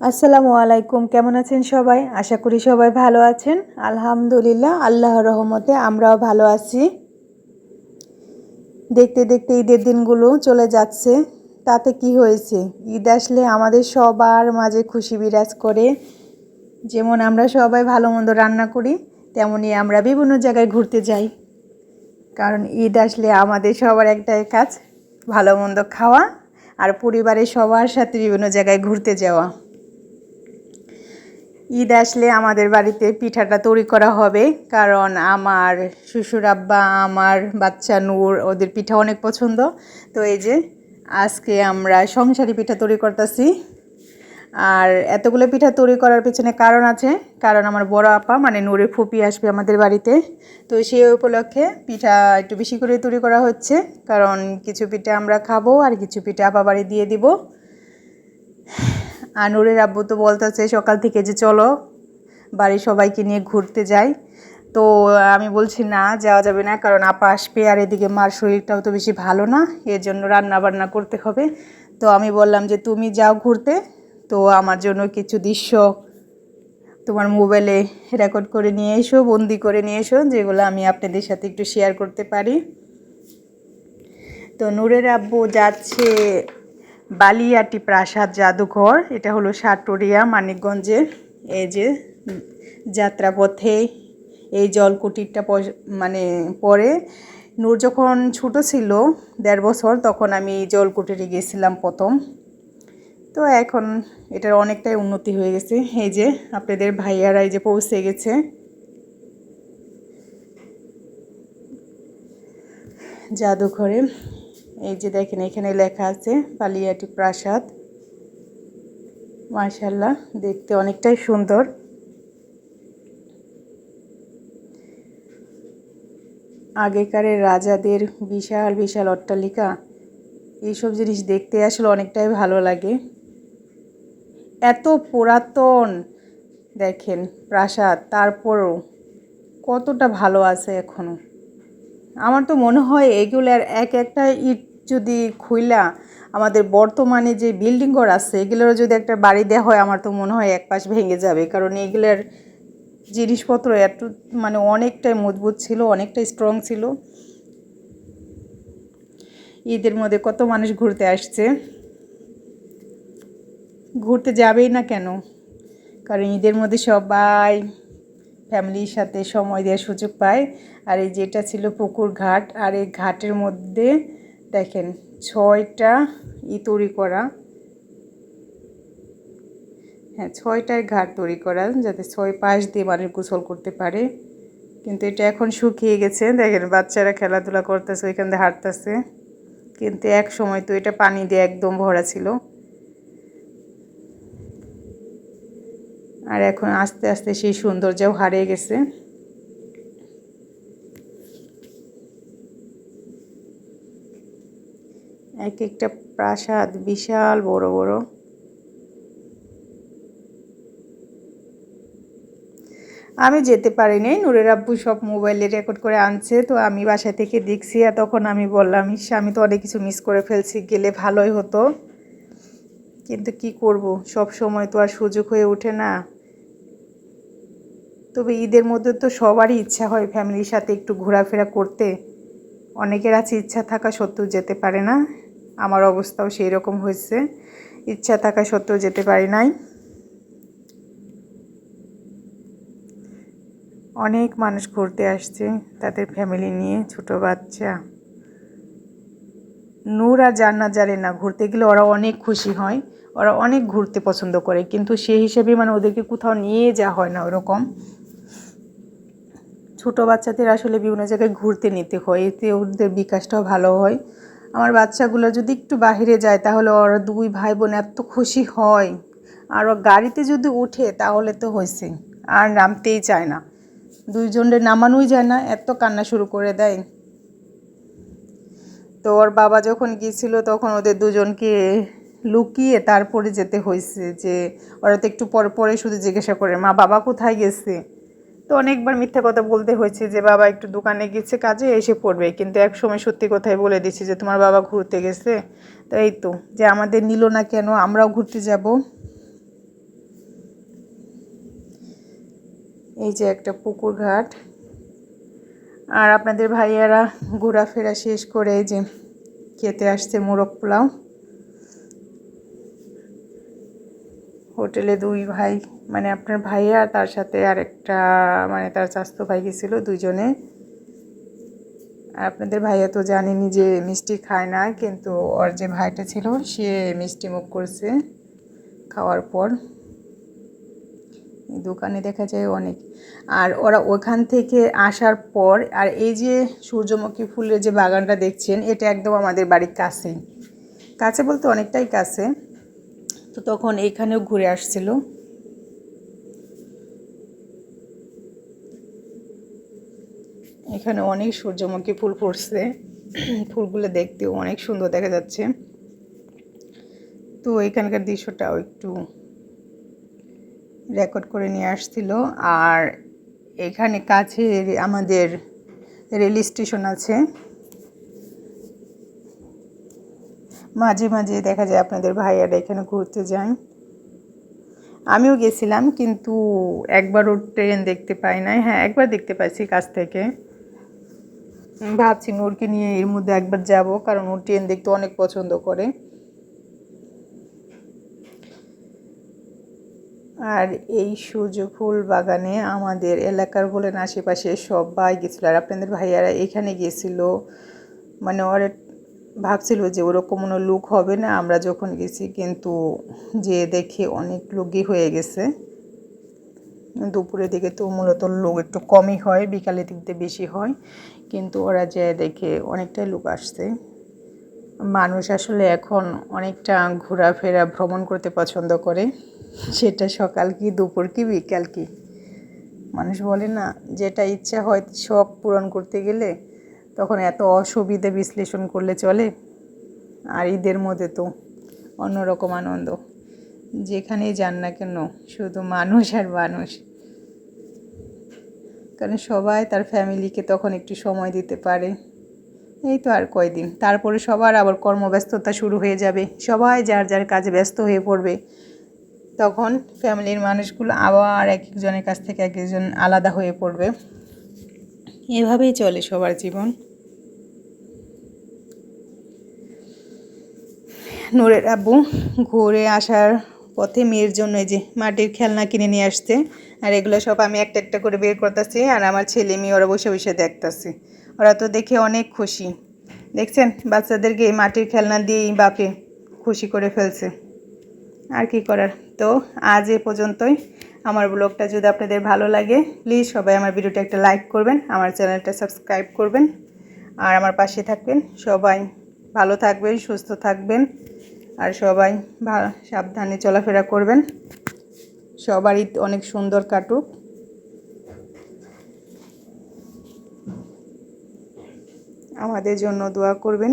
আসসালামু আলাইকুম, কেমন আছেন সবাই? আশা করি সবাই ভালো আছেন। আলহামদুলিল্লাহ আল্লাহ রহমতে আমরাও ভালো আছি। দেখতে দেখতে ঈদের দিনগুলো চলে যাচ্ছে। তাতে কি হয়েছে? ঈদ আসলে আমাদের সবার মাঝে খুশি বিরাজ করে। যেমন আমরা সবাই ভালো মন্দ রান্না করি তেমনই আমরা বিভিন্ন জায়গায় ঘুরতে যাই। কারণ ঈদ আসলে আমাদের সবার একটাই কাজ, ভালো মন্দ খাওয়া আর পরিবারের সবার সাথে বিভিন্ন জায়গায় ঘুরতে যাওয়া। ঈদ আসলে আমাদের বাড়িতে পিঠাটা তৈরি করা হবে, কারণ আমার শ্বশুর আব্বা, আমার বাচ্চা নূর, ওদের পিঠা অনেক পছন্দ। তো এই যে, আজকে আমরা সংসারী পিঠা তৈরি করতেছি। আর এতগুলো পিঠা তৈরি করার পেছনে কারণ আছে, কারণ আমার বড় আপা মানে নূরে ফুপি আসবে আমাদের বাড়িতে। তো সেই উপলক্ষে পিঠা একটু বেশি করে তৈরি করা হচ্ছে, কারণ কিছু পিঠা আমরা খাব আর কিছু পিঠা আপা বাড়ি দিয়ে দিব। আর নুরের আব্বু তো বলতেছে সকাল থেকে যে চলো, বাড়ির সবাইকে নিয়ে ঘুরতে যাই। তো আমি বলছি, না, যাওয়া যাবে না, কারণ আপা আসবে আর এদিকে মার শরীরটাও তো বেশি ভালো না এর জন্য রান্না বান্না করতে হবে। তো আমি বললাম যে, তুমি যাও ঘুরতে, তো আমার জন্য কিছু দৃশ্য তোমার মোবাইলে রেকর্ড করে নিয়ে এসো, বন্দি করে নিয়ে এসো, যেগুলো আমি আপনাদের সাথে একটু শেয়ার করতে পারি। তো নূরের আব্বু যাচ্ছে বালিয়াটি প্রাসাদ জাদুঘর। এটা হলো সাটুরিয়া মানিকগঞ্জের এই যে যাত্রাপথে এই জলকুটিরটা মানে পরে। নূর যখন ছোট ছিল, দেড় বছর, তখন আমি জলকুটিরে গেছিলাম প্রথম। তো এখন এটার অনেকটাই উন্নতি হয়ে গেছে। এই যে আপনাদের ভাইয়ারা এই যে পৌঁছে গেছে। জাদুঘরে। এই যে দেখেন, এখানে লেখা আছে পালিয়াটি প্রাসাদ। মাশাল্লাহ দেখতে অনেকটাই সুন্দর। আগেকারের রাজাদের বিশাল বিশাল অট্টালিকা, এইসব জিনিস দেখতে আসলে অনেকটাই ভালো লাগে। এত পুরাতন, দেখেন প্রাসাদ, তারপরও কতটা ভালো আছে এখনও আমার তো মনে হয় এগুলোর এক একটা ইট যদি খুইলা আমাদের বর্তমানে যে বিল্ডিং ঘর আছে এগুলোর যদি একটা বাড়ি দেওয়া হয়, আমার তো মনে হয় এক পাশ ভেঙে যাবে। কারণ এগুলোর জিনিসপত্র এত মানে অনেকটাই মজবুত ছিল, অনেকটাই স্ট্রং ছিল। ঈদের মধ্যে কত মানুষ ঘুরতে আসছে? ঘুরতে যাবেই না কেন? কারণ ঈদের মধ্যে সবাই ফ্যামিলির সাথে সময় দেওয়ার সুযোগ পায়। আর এই যেটা ছিল পুকুর ঘাট, আর এই ঘাটের মধ্যে দেখেন, ছয়টা ই তৈরি করা। হ্যাঁ ছয়টায় ঘাট তৈরি করা, যাতে ছয় পাশ দিয়ে মানুষ গোসল করতে পারে। কিন্তু এটা এখন শুকিয়ে গেছে। দেখেন, বাচ্চারা খেলাধুলা করতেছে, ওইখান দিয়ে হাঁটতেছে। কিন্তু এক সময় তো এটা পানি দিয়ে একদম ভরা ছিল। আর এখন আস্তে আস্তে সেই সৌন্দর্যও হারিয়ে গেছে। এক একটা প্রাসাদ বিশাল, বড় বড়। আমি যেতে পারিনি, নুরের আব্বু সব মোবাইলে রেকর্ড করে আনছে, তো আমি বাসা থেকে দেখছি আর তখন আমি বললাম, ইস, আমি তো অনেক কিছু মিস করে ফেলছি, গেলে ভালোই হতো। কিন্তু কি করব, সব সময় তো আর সুযোগ হয়ে ওঠে না। তবে ঈদের মধ্যে তো সবারই ইচ্ছা হয় ফ্যামিলির সাথে একটু ঘোরাফেরা করতে। অনেকের আছে ইচ্ছা থাকা সত্ত্বেও যেতে পারে না। আমার অবস্থাও সেই রকম হয়েছে। ইচ্ছা থাকা সত্ত্বেও যেতে পারি নাই। অনেক মানুষ ঘুরতে আসছে তাদের ফ্যামিলি নিয়ে, ছোট বাচ্চা। নূর আর জান্নাত জানে না, ঘুরতে গেলে ওরা অনেক খুশি হয়, ওরা অনেক ঘুরতে পছন্দ করে, কিন্তু সেই হিসেবে মানে ওদেরকে কোথাও নিয়ে যাওয়া হয় না ওরকম। ছোট বাচ্চাদের আসলে বিভিন্ন জায়গায় ঘুরতে নিতে হয়, এতে ওদের বিকাশটাও ভালো হয়। আমার বাচ্চাগুলো যদি একটু বাহিরে যায়, তাহলে ওরা দুই ভাই বোন এত খুশি হয়। আর গাড়িতে যদি উঠে, তাহলে তো হয়েছে আর নামতেই চায় না। দুইজনের নামানোই যায় না, এত কান্না শুরু করে দেয়। তো ওর বাবা যখন গিয়েছিল, তখন ওদের দুজনকে লুকিয়ে তারপরে যেতে হয়েছে যে, ওরা তো একটু পরে পরে শুধু জিজ্ঞাসা করে, মা, বাবা কোথায় গেছে? তো অনেকবার মিথ্যা কথা বলতে হয়েছে যে, বাবা একটু দোকানে গেছে, কাজে এসে পড়বে। কিন্তু এক সময় সত্যি কথাই বলে দিছি যে, তোমার বাবা ঘুরতে গেছে? তো এই তো, যে আমাদের নিল না কেন, আমরাও ঘুরতে যাব। এই যে একটা পুকুর ঘাট। আর আপনাদের ভাইয়ারা ঘোরাফেরা শেষ করে এই যে খেতে আসছে মোরগ পোলাও। হোটেলে দুই ভাই মানে আপনার ভাইয়া তার সাথে আরেকটা মানে তার স্বাস্থ্য ভাই গেছিল দুজনে। আর আপনাদের ভাইয়া তো জানেনি যে মিষ্টি খায় না, কিন্তু ওর যে ভাইটা ছিল, সে মিষ্টি মুখ করছে খাওয়ার পর। দোকানে দেখা যায় অনেক। আর ওরা ওখান থেকে আসার পর, আর এই যে সূর্যমুখী ফুলের যে বাগানটা দেখছেন, এটা একদম আমাদের বাড়ির কাছেই কাছে বলতে অনেকটাই কাছে। তো তখন এইখানেও ঘুরে আসছিল। এখানে অনেক সূর্যমুখী ফুল ফুটছে। ফুলগুলো দেখতেও অনেক সুন্দর দেখা যাচ্ছে। তো এখানকার দৃশ্যটাও একটু রেকর্ড করে নিয়ে আসছিল। আর এখানে কাছে আমাদের রেল স্টেশন আছে। মাঝে মাঝে দেখা যায় আপনাদের ভাইয়ারা এখানে ঘুরতে যায়। আমিও গেছিলাম, কিন্তু একবারও ট্রেন দেখতে পাই নাই। হ্যাঁ একবার দেখতে পাইছি কাছ থেকে। ভাবছি নূরকে নিয়ে এর মধ্যে একবার যাব, কারণ ও ট্রেন দেখতে অনেক পছন্দ করে। আর এই সূর্যফুল বাগানে আমাদের এলাকার বলেন আশেপাশে সবাই গেছিল। আর আপনাদের ভাইয়ারা এখানে গেছিল। মানে ওর ভাবছিল যে ওরকম কোনো লুক হবে না, আমরা যখন গেছি কিন্তু যে দেখে অনেক লোকই হয়ে গেছে। দুপুরের দিকে তো মূলত লোক একটু কমই হয়, বিকালের দিক দিয়ে বেশি হয়, কিন্তু ওরা যে দেখে অনেকটাই লোক আসছে। মানুষ আসলে এখন অনেকটা ঘোরাফেরা, ভ্রমণ করতে পছন্দ করে। সেটা সকাল কি, দুপুর কি, বিকাল কি? মানুষ বলে না, যেটা ইচ্ছা হয় শখ পূরণ করতে গেলে তখন এত অসুবিধে বিশ্লেষণ করলে চলে। আর ঈদের মধ্যে তো অন্যরকম আনন্দ। যেখানেই যান না কেন, শুধু মানুষ আর মানুষ। কারণ সবাই তার ফ্যামিলিকে তখন একটু সময় দিতে পারে। এই তো আর কয়দিন। তারপরে সবার আবার কর্মব্যস্ততা শুরু হয়ে যাবে। সবাই যার যার কাজে ব্যস্ত হয়ে পড়বে। তখন ফ্যামিলির মানুষগুলো আবার এক একজনের কাছ থেকে এক একজন আলাদা হয়ে পড়বে। এভাবেই চলে সবার জীবন। নূরের আব্বু ঘুরে আসার পথে মেয়ের জন্য এই যে মাটির খেলনা কিনে নিয়ে আসছে। আর এগুলো সব আমি একটা একটা করে বের করতেছি আর আমার ছেলে মেয়ে ওরা বসে বসে দেখতেছি। ওরা তো দেখে অনেক খুশি। দেখছেন? বাচ্চাদেরকে এই মাটির খেলনা দিয়েই বাপে খুশি করে ফেলছে। আর কি করার? তো আজ এ পর্যন্তই। আমার ব্লগটা যদি আপনাদের ভালো লাগে প্লিজ সবাই আমার ভিডিওটা একটা লাইক করবেন, আমার চ্যানেলটা সাবস্ক্রাইব করবেন। আর আমার পাশে থাকবেন। সবাই ভালো থাকবেন, সুস্থ থাকবেন। আর সবাই সাবধানে চলাফেরা করবেন। সবারই অনেক সুন্দর কাটুক। আমাদের জন্য দোয়া করবেন।